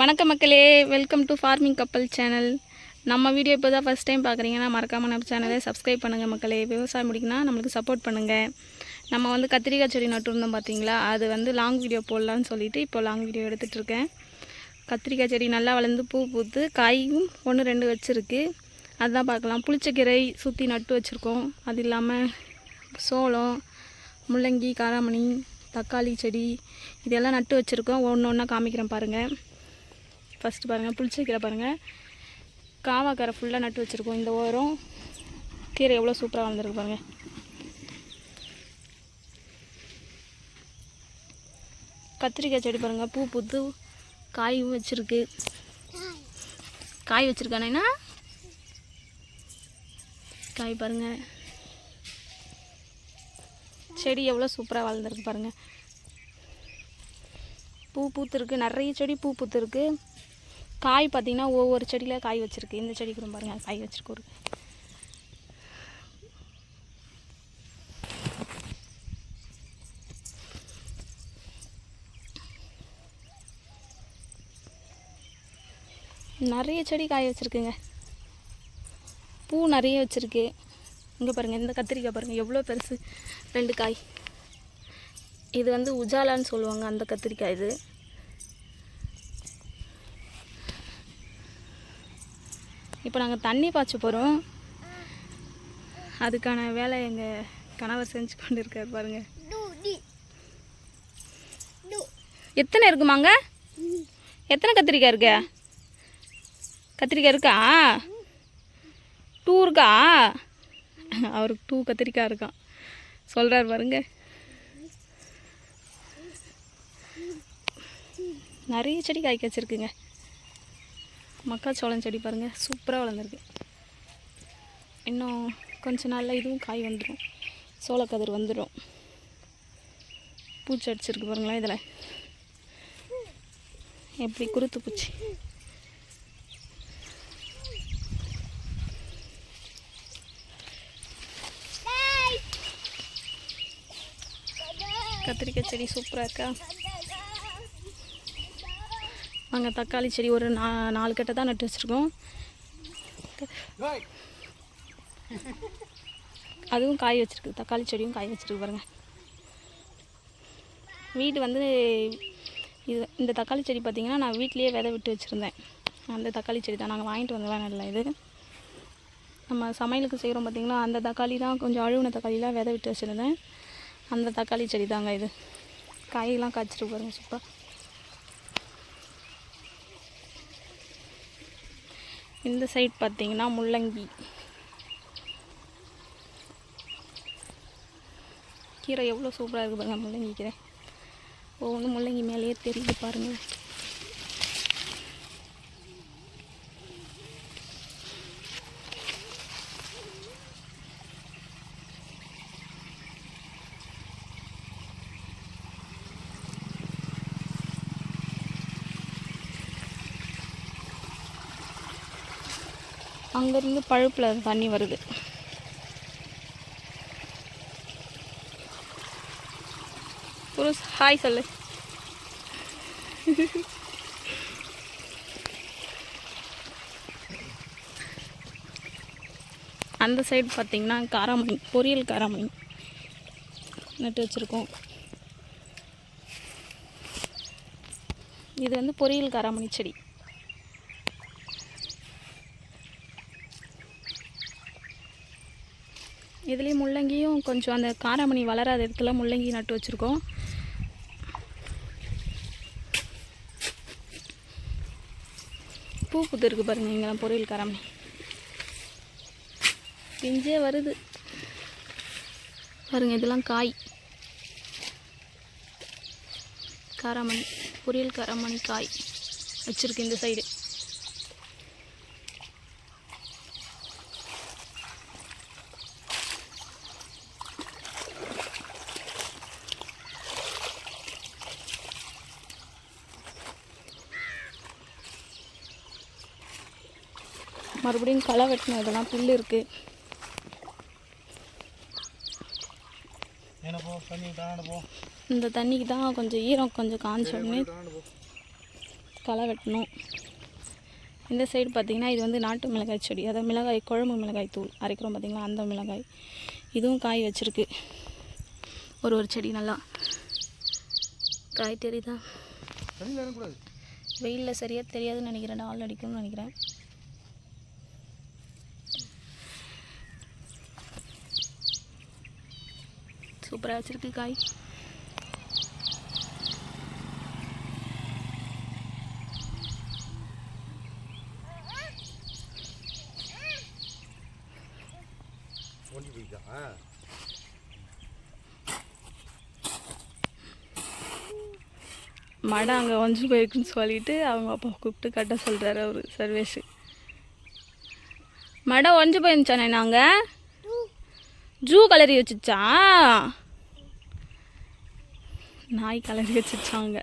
வணக்கம் மக்களே welcome to farming கப்பல் சேனல் நம்ம வீடியோ இப்போ தான் ஃபஸ்ட் டைம் பார்க்குறீங்கன்னா மறக்காமல் நம்ம சேனலை சப்ஸ்கிரைப் பண்ணுங்கள் மக்களே. விவசாயம் முடிக்குன்னா நம்மளுக்கு சப்போர்ட் பண்ணுங்கள் நம்ம வந்து கத்திரிக்காய் செடி நட்டுருந்தோம் பார்த்தீங்களா? அது வந்து லாங் வீடியோ போடலான்னு சொல்லிட்டு இப்போ லாங் வீடியோ எடுத்துகிட்டு இருக்கேன். கத்திரிக்காய் செடி நல்லா வளர்ந்து பூ பூத்து காயும் ஒன்று ரெண்டு வச்சுருக்கு. அதுதான் பார்க்கலாம். புளிச்சக்கீரை சுற்றி நட்டு வச்சுருக்கோம். அது இல்லாமல் சோளம் முள்ளங்கி காராமணி தக்காளி செடி இதெல்லாம் நட்டு வச்சுருக்கோம். ஒன்று ஒன்றா காமிக்கிறேன் பாருங்கள் ஃபஸ்ட்டு பாருங்கள் புளிச்சக்கீரை பாருங்கள் காவாக்கரை ஃபுல்லாக நட்டு வச்சுருக்கோம். இந்த ஓரம் கீரை எவ்வளோ சூப்பராக வளர்ந்துருக்கு பாருங்கள் கத்திரிக்காய் செடி பாருங்கள் பூ பூத்து காயும் வச்சுருக்கு. காய் வச்சுருக்கானேண்ணா காய் பாருங்கள் செடி எவ்வளோ சூப்பராக வளர்ந்துருக்கு பாருங்கள் பூ பூத்துருக்கு நிறைய செடி பூ பூத்துருக்கு. காய் பார்த்தீங்கன்னா ஒவ்வொரு செடியில் காய் வச்சுருக்கு. இந்த செடி கூட பாருங்க காய் வச்சுருக்கு ஒரு. நிறைய செடி காய் வச்சுருக்குங்க. பூ நிறைய வச்சுருக்கு. இங்கே பாருங்கள் இந்த கத்திரிக்காய் பாருங்கள் எவ்வளோ பெருசு. ரெண்டு காய். இது வந்து உஜாலான்னு சொல்லுவாங்க அந்த கத்திரிக்காய் இது. இப்போ நாங்கள் தண்ணி பாய்ச்ச போகிறோம் அதுக்கான வேலை எங்கள் கணவர் செஞ்சு கொண்டு இருக்கார் பாருங்க. எத்தனை இருக்குமாங்க? எத்தனை கத்திரிக்காய் இருக்கு? கத்திரிக்காய் இருக்கா? டூ இருக்கா? அவருக்கு டூ கத்திரிக்காய் இருக்கான். சொல்கிறார் பாருங்க. நிறைய செடி காய்க்க வச்சுருக்குங்க. மக்காச்சோளம் செடி பாருங்கள் சூப்பராக வளர்ந்துருக்கு. இன்னும் கொஞ்ச நாளில் இதுவும் காய் வந்துடும் சோளக்கதிர் வந்துடும் பூச்சி அடிச்சிருக்கு பாருங்களேன் இதில். எப்படி குருத்து பூச்சி. கத்திரிக்காய் செடி சூப்பராக இருக்கா? நாங்கள் தக்காளி செடி ஒரு நா நாலு கட்டை தான் நட்டு வச்சுருக்கோம். அதுவும் காய் வச்சுருக்கு தக்காளி செடியும் காய் வச்சுருக்கு பாருங்கள் வீடு வந்து இது இந்த தக்காளி செடி பார்த்திங்கன்னா நான் வீட்லேயே விதை விட்டு வச்சுருந்தேன். அந்த தக்காளி செடி தான். நாங்கள் வாங்கிட்டு வந்தலாம் இல்லை இது. நம்ம சமையலுக்கு செய்கிறோம் பார்த்திங்கன்னா அந்த தக்காளி தான் கொஞ்சம் அழுகுன தக்காளிலாம் விதை விட்டு வச்சுருந்தேன். அந்த தக்காளி செடி தாங்க இது. காயெல்லாம் காய்ச்சிட்டு பாருங்கள் சூப்பர். இந்த சைட் பார்த்திங்கன்னா முள்ளங்கி. கீரை எவ்வளோ சூப்பராக இருக்குது பாருங்கள் முள்ளங்கி கீரை. ஒவ்வொன்றும் முள்ளங்கி மேலேயே தெரியுது பாருங்கள் அங்கேருந்து பழுப்பில் தண்ணி வருது. புருஷ் ஹாய் சொல்லு. அந்த சைடு பார்த்தீங்கன்னா காராமணி பொரியல் காராமணி. நட்டு வச்சுருக்கோம். இது வந்து பொரியல் காராமணி செடி. இதுலேயும் முள்ளங்கியும் கொஞ்சம் அந்த காராமணி வளராத இடத்துல முள்ளங்கி நட்டு வச்சுருக்கோம். பூ புத்து இருக்கு பாருங்க இங்கெல்லாம் பொரியல் காராமணி. பிஞ்சே வருது. பாருங்க இதெல்லாம் காய். காராமணி பொரியல் காராமணி காய் வச்சுருக்கு இந்த சைடு மறுபடியும் களை வெட்டணும் இதெல்லாம் புல் இருக்குது இந்த தண்ணிக்கு தான் கொஞ்சம் ஈரம் கொஞ்சம் காஞ்ச உடனே தாண்ட போ. களை வெட்டணும். இந்த சைடு பார்த்தீங்கன்னா இது வந்து நாட்டு மிளகாய் செடி. அதாவது மிளகாய் குழம்பு மிளகாய் தூள் அரைக்கிறோம் பார்த்தீங்களா? அந்த மிளகாய். இதுவும் காய் வச்சிருக்கு. ஒரு ஒரு செடி நல்லா. காய் தெரியுதா? வெயிலில் சரியாக தெரியாதுன்னு நினைக்கிறேன். ஆள் அடிக்கும்னு நினைக்கிறேன். சூப்பராக வச்சிருக்கு காய் மடை அங்கே ஒஞ்சு போயிருக்குன்னு சொல்லிட்டு அவங்க அப்பா கூப்பிட்டு கட்ட சொல்கிறாரு அவர் சர்வேஷு. மடை ஒஞ்சு போயிருந்துச்சானே நாங்கள் ஜூ கலரி வச்சுச்சா? நாய் கலரி வச்சுச்சாங்க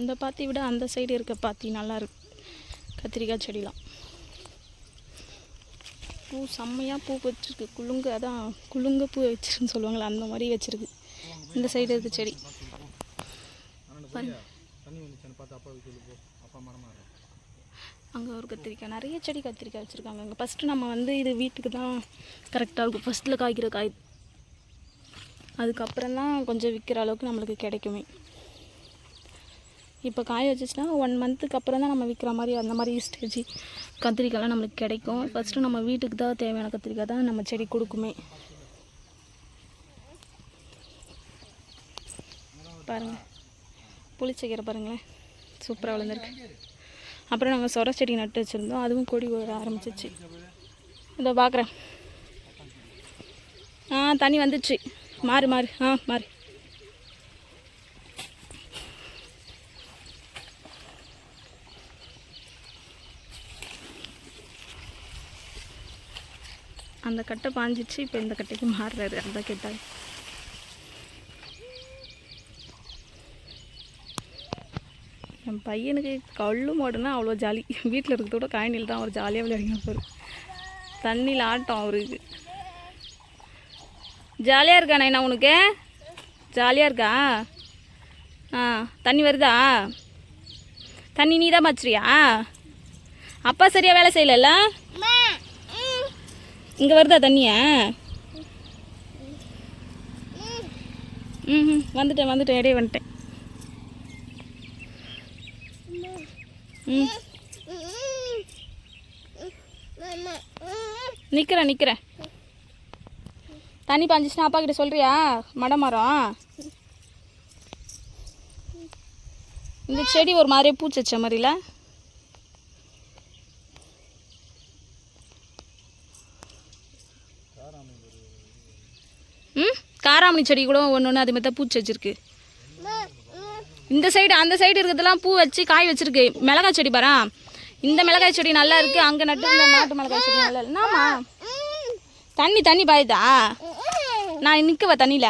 இந்த பாத்தி விட அந்த சைடு இருக்க பாத்தி நல்லா இருக்கு. கத்திரிக்காய் செடிலாம். பூ செம்மையாக பூ வச்சிருக்கு குலுங்கு அதான் குலுங்க பூ வச்சிருக்குன்னு சொல்லுவாங்களே அந்த மாதிரி வச்சிருக்கு. இந்த சைடு. இருக்கு? செடி அங்கே ஒரு கத்திரிக்காய் நிறைய செடி கத்திரிக்காய் வச்சுருக்காங்க. அங்கே ஃபஸ்ட்டு நம்ம வந்து இது வீட்டுக்கு தான் கரெக்டாக இருக்கும். ஃபஸ்ட்டில் காய்க்கிற காய். அதுக்கப்புறம் தான் கொஞ்சம் விற்கிற அளவுக்கு நம்மளுக்கு கிடைக்குமே. இப்போ காய வச்சுச்சுன்னா ஒன் மந்த்துக்கு அப்புறம் தான் நம்ம விற்கிற மாதிரி அந்த மாதிரி ஸ்டேஜ் கத்திரிக்காய்லாம் நம்மளுக்கு கிடைக்கும். ஃபஸ்ட்டு நம்ம வீட்டுக்கு தான் தேவையான கத்திரிக்காய் தான் நம்ம செடி கொடுக்குமே. பாருங்கள் புளிச்சக்கீரை பாருங்களேன். சூப்பராக வளர்ந்துருக்கு. அப்புறம் நாங்கள் சொர செடி நட்டு வச்சுருந்தோம். அதுவும் கொடி வர ஆரம்பிச்சிச்சு. இதோ பார்க்குறேன் ஆ தண்ணி வந்துச்சு. மாறு மாறு. ஆ மாறு. அந்த கட்டை பாஞ்சிச்சு இப்போ இந்த கட்டைக்கு மாறுறாரு. அந்த கேட்டால் என் பையனுக்கு கல்லு மாடுனா அவ்வளோ ஜாலி. வீட்டில் இருக்கிறத விட காயனில் தான் அவர் ஜாலியாக விளையாடிங்க இருப்பார் தண்ணியில் ஆட்டம் அவருக்கு. ஜாலியாக இருக்கா நான் உனக்கு? ஜாலியாக இருக்கா? ஆ தண்ணி வருதா? தண்ணி நீ தான் மச்சிரியா அப்பா சரியாக வேலை செய்யலல்ல இங்கே வருதா தண்ணியா? ம். வந்துட்டேன் வந்துட்டேன் இடையே வந்துட்டேன். ம். நிற்கிறேன் நிற்கிறேன் தண்ணி பாஞ்சிச்சுன்னா அப்பா கிட்ட சொல்கிறியா மடை மரம். இந்த செடி ஒரு மாதிரியே பூச்சி வச்ச மாதிரில ம் காராமணி செடி கூட ஒன்று ஒன்று அது மாதிரி தான் பூச்சி வச்சிருக்கு. இந்த சைடு அந்த சைடு இருக்கிறதெல்லாம் பூ வச்சு காய் வச்சிருக்கு. மிளகாய் செடி பாரா? இந்த மிளகாய் செடி நல்லா இருக்கு. அங்கே நட்டு இந்த நாட்டு மிளகாய் செடி நல்லா என்னம்மா? தண்ணி தண்ணி பாயுதா? நான் நிற்கவா தண்ணியில்?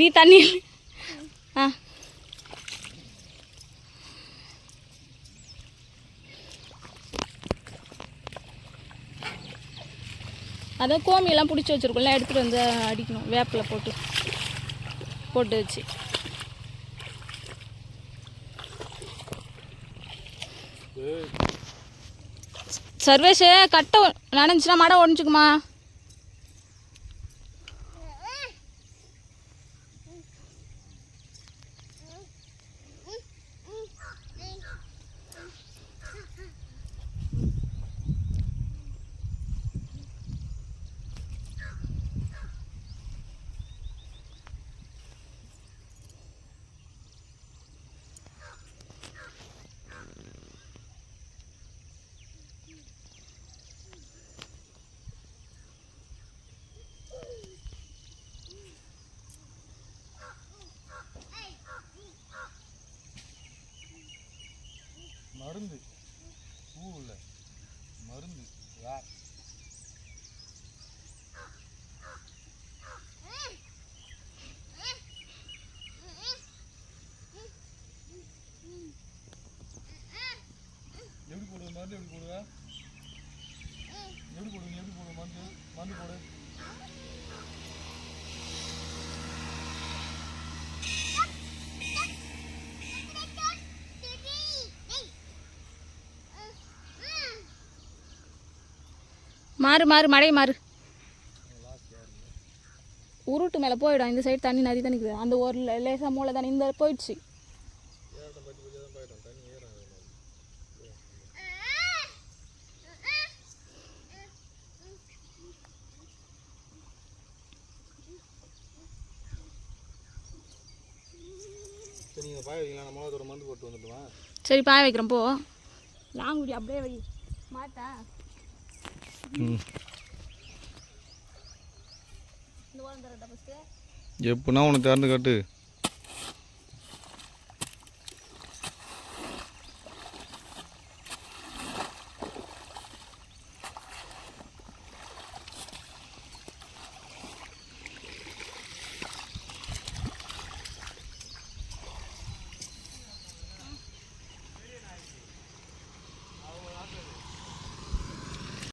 நீ தண்ணி ஆ. அதான் கோமியெல்லாம் பிடிச்சி வச்சுருக்கோம்ல எடுத்துகிட்டு வந்து அடிக்கணும். வேப்பில் போட்டு. போட்டு வச்சு. சர்வேஷு கட்டை நனைஞ்சுன்னா மடை Karın da işte. மாறு மாறு மழை மாறு. உருட்டு மேலே போயிடும். இந்த சைடு தண்ணி நிறைய தான் நிற்குது அந்த ஒரு லே- லேசா மூளை தானே இந்த போயிடுச்சு. சரி பாய வைக்கிறேன். போ. லாங்குடி அப்படியே வை. மாட்டா ம் இந்த ஓரம் தரட்டா ஃபஸ்ட்டு எப்படின்னா உனக்கு திறந்து காட்டு.